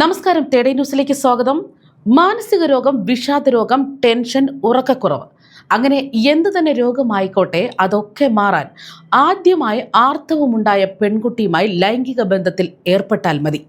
നമസ്കാരം തേടേ ന്യൂസിലേക്ക് സ്വാഗതം. മാനസിക രോഗം വിഷാദ രോഗം ടെൻഷൻ ഉറക്കക്കുറവ്. അങ്ങനെ എന്തു തന്നെ രോഗമായിക്കോട്ടെ അതൊക്കെ മാറാൻ ആദ്യമായി ആർത്തവമുണ്ടായ പെൺകുട്ടിയുമായി ലൈംഗിക ബന്ധത്തിൽ ഏർപ്പെട്ടാൽ മതി.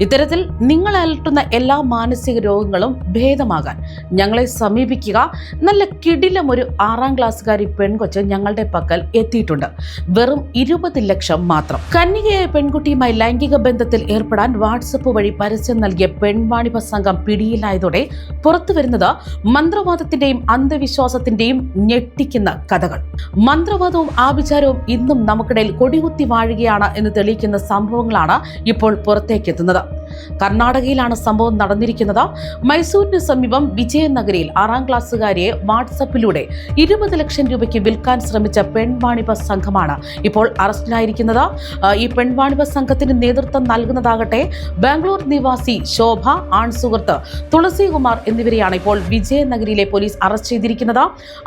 ഇത്തരത്തിൽ നിങ്ങൾ അലട്ടുന്ന എല്ലാ മാനസിക രോഗങ്ങളും ഭേദമാകാൻ ഞങ്ങളെ സമീപിക്കുക. നല്ല കിടിലം ഒരു ആറാം ക്ലാസ്സുകാരി പെൺകൊച്ച് ഞങ്ങളുടെ പക്കൽ എത്തിയിട്ടുണ്ട്. വെറും ഇരുപത് ലക്ഷം മാത്രം. കന്യകയായ പെൺകുട്ടിയുമായി ലൈംഗിക ബന്ധത്തിൽ ഏർപ്പെടാൻ വാട്സപ്പ് വഴി പരസ്യം നൽകിയ പെൺവാണിഭ സംഘം പിടിയിലായതോടെ പുറത്തു വരുന്നത് മന്ത്രവാദത്തിന്റെയും അന്ധവിശ്വാസത്തിന്റെയും ഞെട്ടിക്കുന്ന കഥകൾ. മന്ത്രവാദവും ആഭിചാരവും ഇന്നും നമുക്കിടയിൽ കൊടികുത്തി വാഴുകയാണ് എന്ന് തെളിയിക്കുന്ന സംഭവങ്ങളാണ് ഇപ്പോൾ പുറത്തേക്ക് എത്തുന്നത് കർണാടകയിലാണ് സംഭവം നടന്നിരിക്കുന്നത്. മൈസൂരിന് സമീപം വിജയനഗരിയിൽ ആറാം ക്ലാസ്സുകാരിയെ വാട്സപ്പിലൂടെ ഇരുപത് ലക്ഷം രൂപയ്ക്ക് വിൽക്കാൻ ശ്രമിച്ച പെൺവാണിഭ സംഘമാണ് ഇപ്പോൾ അറസ്റ്റിലായിരിക്കുന്നത്. ഈ പെൺവാണിഭ സംഘത്തിന് നേതൃത്വം നൽകുന്നതാകട്ടെ ബാംഗ്ലൂർ നിവാസി ശോഭ ആൺ സുഹൃത്ത് തുളസികുമാർ എന്നിവരെയാണ് ഇപ്പോൾ വിജയനഗരിയിലെ പോലീസ് അറസ്റ്റ് ചെയ്തിരിക്കുന്നത്.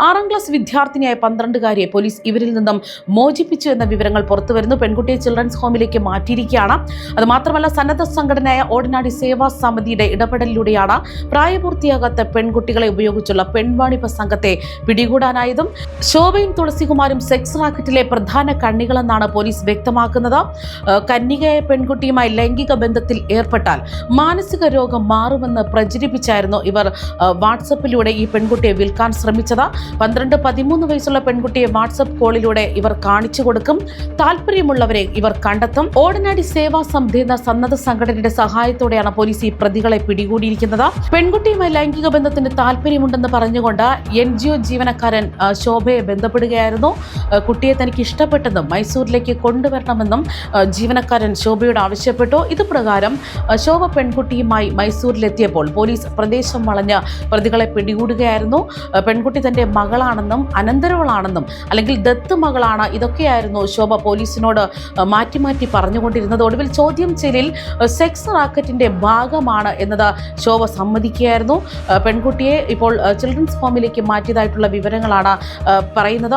ആറാം ക്ലാസ് വിദ്യാർത്ഥിനിയായ പന്ത്രണ്ടുകാരിയെ പോലീസ് ഇവരിൽ നിന്നും മോചിപ്പിച്ചു എന്ന വിവരങ്ങൾ പുറത്തുവരുന്നു. പെൺകുട്ടിയെ ചിൽഡ്രൻസ് ഹോമിലേക്ക് മാറ്റിയിരിക്കുകയാണ്. അത് മാത്രമല്ല സന്നദ്ധ സംഘടനയായ ഓർഡിനാരി സേവാ സമിതിയുടെ ഇടപെടലിലൂടെയാണ് പ്രായപൂർത്തിയാകാത്ത പെൺകുട്ടികളെ ഉപയോഗിച്ചുള്ള പെൺവാണിഭ സംഘത്തെ പിടികൂടാനായതും ശോഭയും തുളസികുമാരും സെക്സ് റാക്കറ്റിലെ പ്രധാന കണ്ണികളെന്നാണ് പോലീസ് വ്യക്തമാക്കുന്നത്. കന്യകയായ പെൺകുട്ടിയുമായി ലൈംഗിക ബന്ധത്തിൽ ഏർപ്പെട്ടാൽ മാനസിക രോഗം മാറുമെന്ന് പ്രചരിപ്പിച്ചായിരുന്നു ഇവർ വാട്സപ്പിലൂടെ ഈ പെൺകുട്ടിയെ വിൽക്കാൻ ശ്രമിച്ചത്. പന്ത്രണ്ട് പതിമൂന്ന് വയസ്സുള്ള പെൺകുട്ടിയെ വാട്സപ്പ് കോളിലൂടെ ഇവർ കാണിച്ചു കൊടുക്കും. താല്പര്യമുള്ളവരെ ഇവർ കണ്ടെത്തും. ഓടനാടി സേവാ സമിതി എന്ന സന്നദ്ധ സംഘടനയുടെ സഹായത്തോടെയാണ് പോലീസ് ഈ പ്രതികളെ പിടികൂടിയിരിക്കുന്നത്. പെൺകുട്ടിയുമായി ലൈംഗിക ബന്ധത്തിന് താല്പര്യമുണ്ടെന്ന് പറഞ്ഞുകൊണ്ട് എൻ ജി ഒ ജീവനക്കാരൻ ശോഭയെ ബന്ധപ്പെടുകയായിരുന്നു. കുട്ടിയെ തനിക്ക് ഇഷ്ടപ്പെട്ടെന്നും മൈസൂരിലേക്ക് കൊണ്ടുവരണമെന്നും ജീവനക്കാരൻ ശോഭയോട് ആവശ്യപ്പെട്ടു. ഇത് പ്രകാരം ശോഭ പെൺകുട്ടിയുമായി മൈസൂരിലെത്തിയപ്പോൾ പോലീസ് പ്രദേശം വളഞ്ഞ് പ്രതികളെ പിടികൂടുകയായിരുന്നു. പെൺകുട്ടി തന്റെ മകളാണെന്നും അനന്തരവളാണെന്നും അല്ലെങ്കിൽ ദത്ത് മകളാണ് ഇതൊക്കെയായിരുന്നു ശോഭ പോലീസിനോട് മാറ്റി മാറ്റി പറഞ്ഞുകൊണ്ടിരുന്നത്. ഒടുവിൽ ചോദ്യം ചെയ്യലിൽ ആ, സെക്സ് റാക്കറ്റിന്റെ ഭാഗമാണ് എന്നത് ശോഭ സമ്മതിക്കുകയായിരുന്നു. പെൺകുട്ടിയെ ഇപ്പോൾ ചിൽഡ്രൻസ് ഹോമിലേക്ക് മാറ്റിയതായിട്ടുള്ള വിവരങ്ങളാണ് പറയുന്നത്.